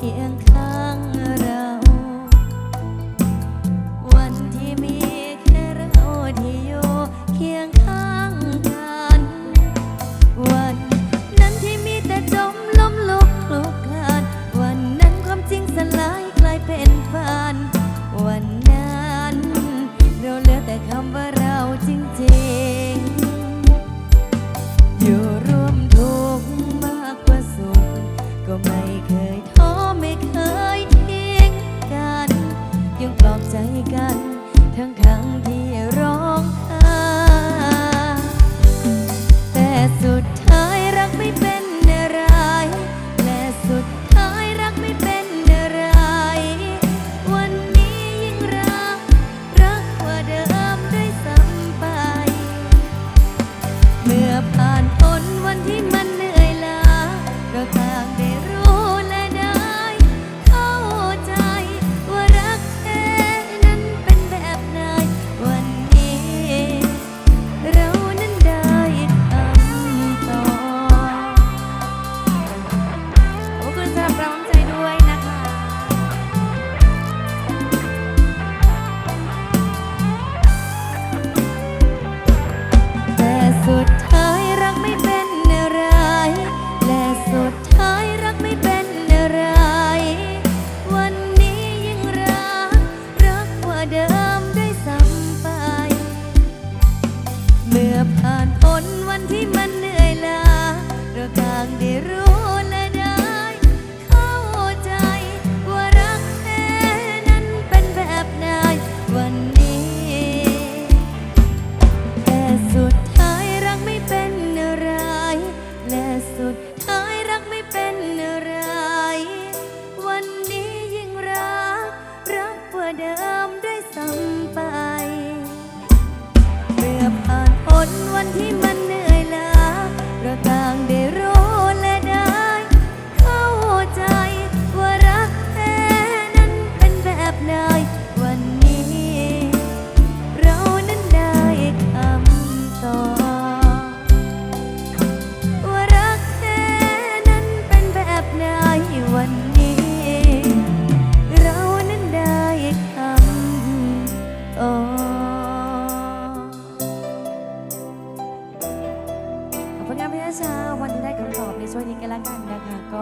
片刻。 เมื่อผ่านพ้นวันที่มันเหนื่อยล้าเราต่างได้รู้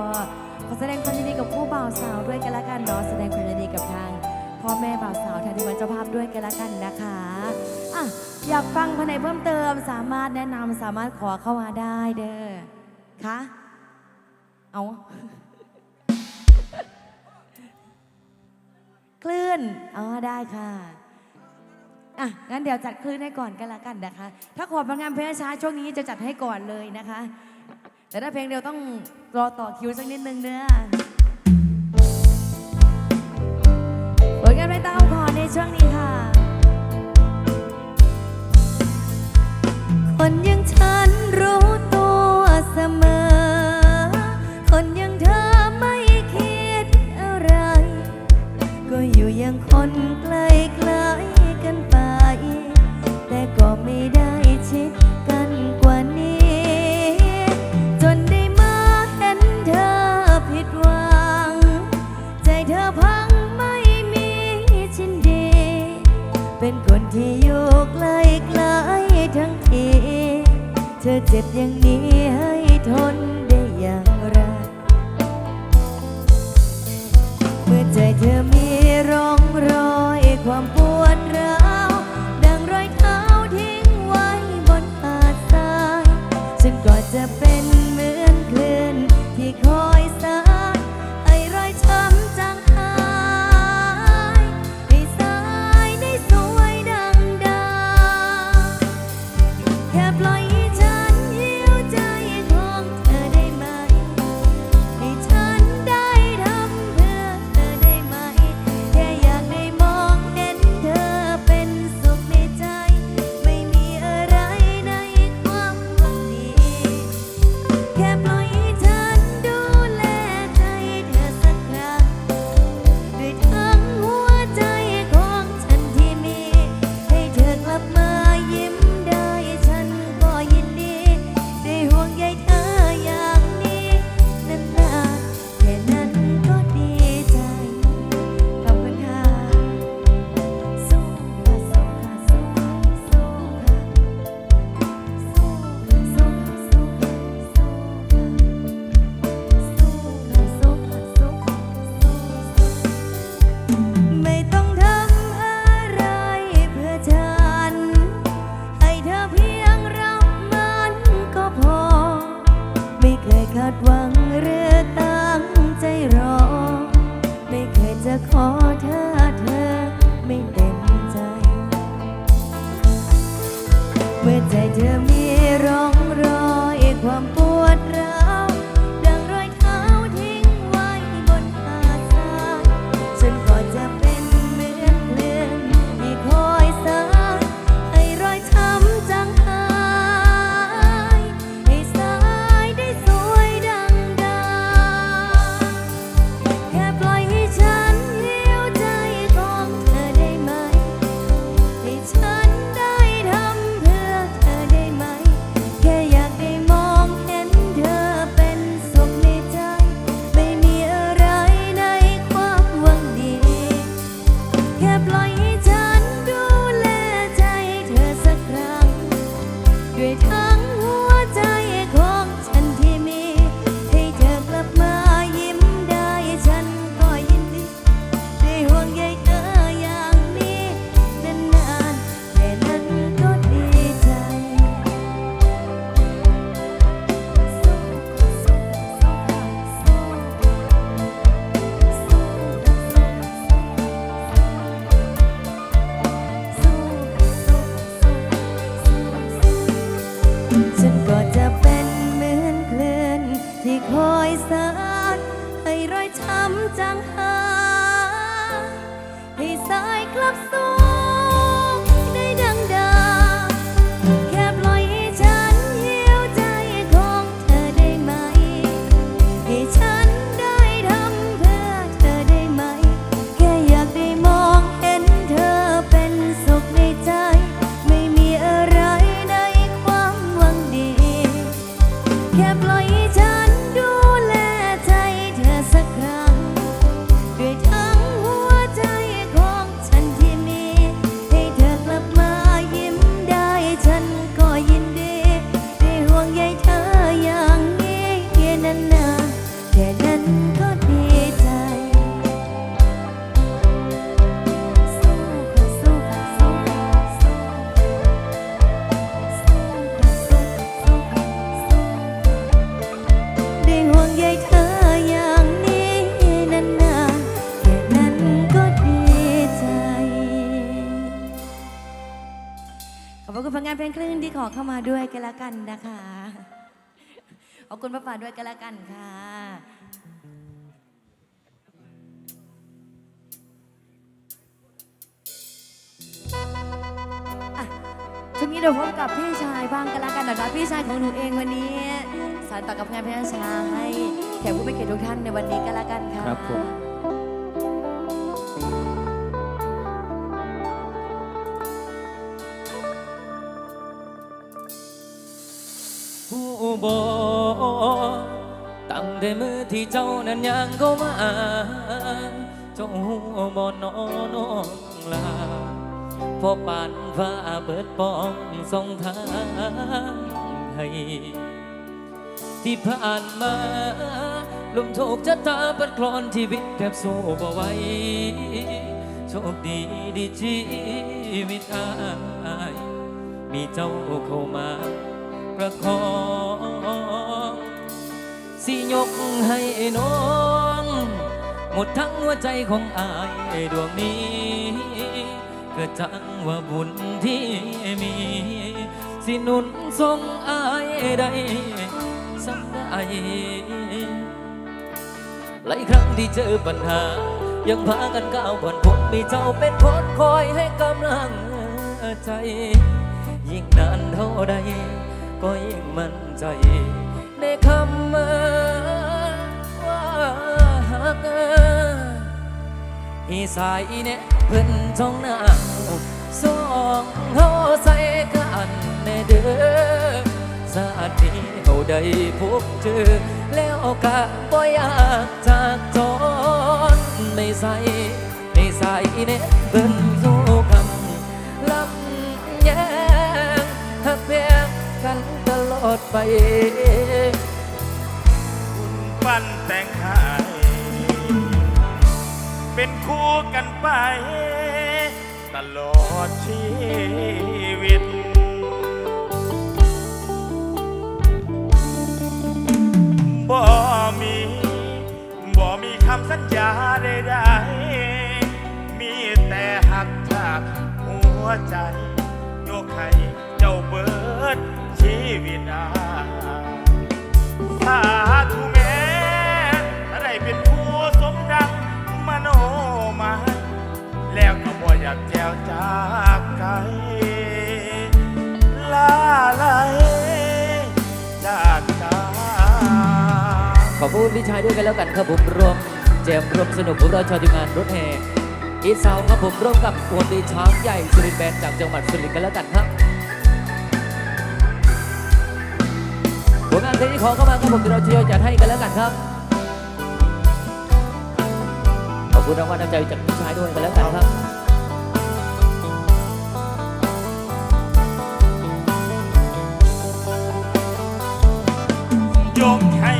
็ขอแสดงความยินดีกับผู้บ่าวสาวด้วยกันละกันเนาะแสดงความยินดีกับทางพ่อแม่บ่าวสาวทางที่เป็นจ้าภาพด้วยกันละกันนะคะอะอยากฟังภายในเพิ่มเติม สามารถแนะนำสามารถขอเข้ามาได้เด้อคะเอาคลื่นอ๋อได้ค่ะอะงั้นเดี๋ยวจัดคลื่นให้ก่อนกันละกันนะคะ ถ้าขอบางงานเพลงช้าช่วงนี้จะจัดให้ก่อนเลยนะคะ แต่ถ้าเพลงเดียวต้องรอต่อคิวสักนิดนึงเด้อ เธอเจ็บอย่างนี้ให้ทน คาดหวังเรือตั้งใจรอ ไม่เคยจะขอเธอเธอไม่เต็มใจ เมื่อใจเธอมี เข้ามาด้วยกันละกันนะคะ ขอบคุณป้าป่าด้วยกันละกันค่ะ ช่วงนี้เดี๋ยวพบกับพี่ชายบ้างกันละกันนะคะพี่ชายของหนูเองวันนี้สานต่อกับงานเพลงชายให้แขกผู้ไม่เกียรติทุกท่านในวันนี้กันละกันค่ะครับผม บอตั้งแต่มือที่เจ้านั้นยังเข้ามาเจ้าหูบอนนอนองลาพอปานฟ้าเปิดปองสองทางให้ที่ผ่านมาลมโชคชะตาปัดคลอนชีวิตแทบสู้บ่ไหวโชคดีดีชีวิตอายมีเจ้าเข้ามา ประคองสิยกให้น้อง หมดทั้งหัวใจของอายดวงนี้เกิดจังว่าบุญที่มี สิหนุนทรงอายได้สำได้หลายครั้งที่เจอปัญหา ยังพากันก้าวผ่านพ้นมีเจ้าเป็นคนคอยให้กำลังใจ ยิ่งนานเท่าใด ก็ยิ่งมั่นใจ ในคำว่าหักอีสายเนี่ยเพิ่นจ้องหน้าสองเฮาใส่กันแน่เด้อสาดนี้เอาได้พบเจอ แล้วก็บ่อยากจากจรในใส่ในสายเนี่ยเพิ่นสู้คำลำแยงหักเพียงกัน ดไปคุณปั้นแต่งให้เป็นคู่กันไป ตลอดชีวิต บ่มี บ่มีคำสัญญาใดๆมีแต่หักจากหัวใจ แล้วก็บ่อยากแจวจากไกลลาไหลจากกาขอบคุณพี่ชายด้วยกันแล้วกันครับผมรวมแจมรวมสนุกพวกเราชาวทีมงานรถแห่อีสาวครับผมร่วมกับวงดนตรีช้างใหญ่สุรินทร์แบนจากจังหวัดสุรินทร์กันแล้วกันครับผลงานเพลงที่ขอเข้ามาครับผมเดี๋ยวเราจะจัดให้กันแล้วกันครับขอบคุณรางวัลน้ำใจจากพี่ชายด้วยกันแล้วกันครับ ยก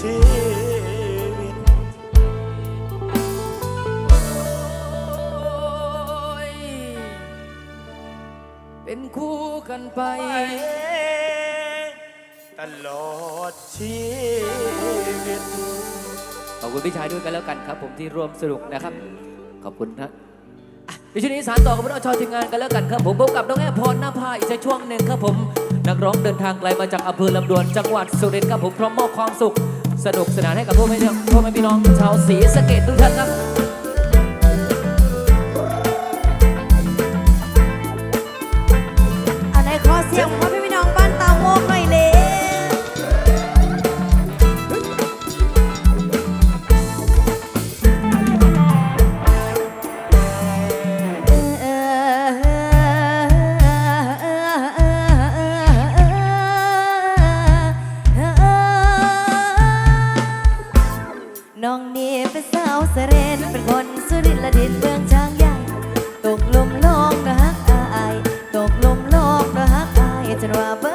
ชีวิต เป็นคู่กันไป ตลอดชีวิต ขอบคุณพี่ชายด้วยกันแล้วกันครับ ผมที่ร่วมสนุกนะครับ ขอบคุณนะในช่วงนี้สารต่อกับพวกเราชอวทีมงานกันแล้วกันครับผมพบกับน้องแอร์พรหน้าพาอีกช่วงหนึ่งครับผม นักร้องเดินทางไกลมาจากอำเภอลำดวนจังหวัดสุรินทร์ครับผมพร้อมมอบความสุข สนุกสนานให้กับพวกไม่เลือกพวกไม่พี่น้องชาวสีสะเก็ดทุกท่านครับ องเนี้เป็นสาวเสรนเป็นคนสุรินละดินเบืองช้างใหญ่ตกลุมโลกนะฮักอาย ตกลุมโลกนะฮักอายจะว่า